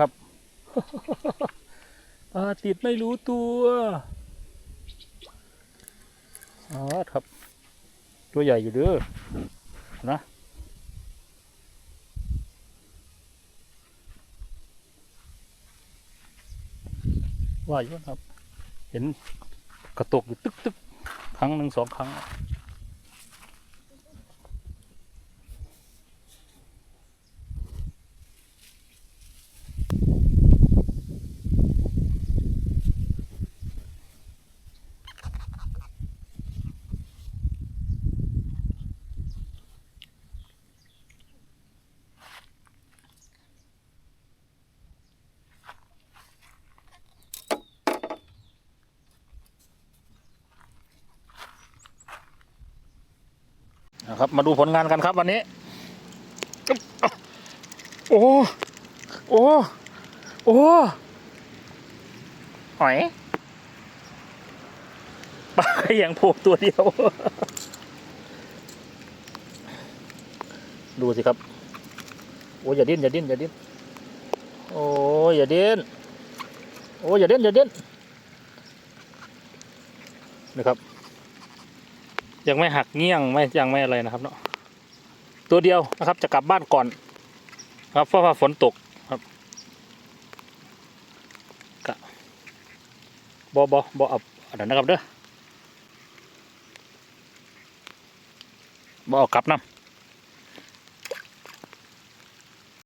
ครับปลาติดไม่รู้ตัวอ๋อครับ ตัวใหญ่อยู่เด้อนะว่าอยู่ครับ เห็นกระตกอยู่ตึกตึกครั้งหนึ่งสองครั้ง นะครับมาดูผลงานกันครับวันนี้ โอ้โอ้โอ้หอยปลาอย่างโผล่ตัวเดียว ดูสิครับ โอ้ยอย่าดิ้นอย่าดิ้นอย่าดิ้นโอ้ยอย่าดิ้นโอ้ยอย่าดิ้นอย่าดิ้นนะครับ ยังไม่หักเงี้ยงไม่ยังไม่อะไรนะครับเนาะตัวเดียวนะครับ จะกลับบ้านก่อน ครับเพราะว่าฝนตกครับกะบอบอบอเอาอันนั้นนะครับเด้อบอเอากลับน้ำ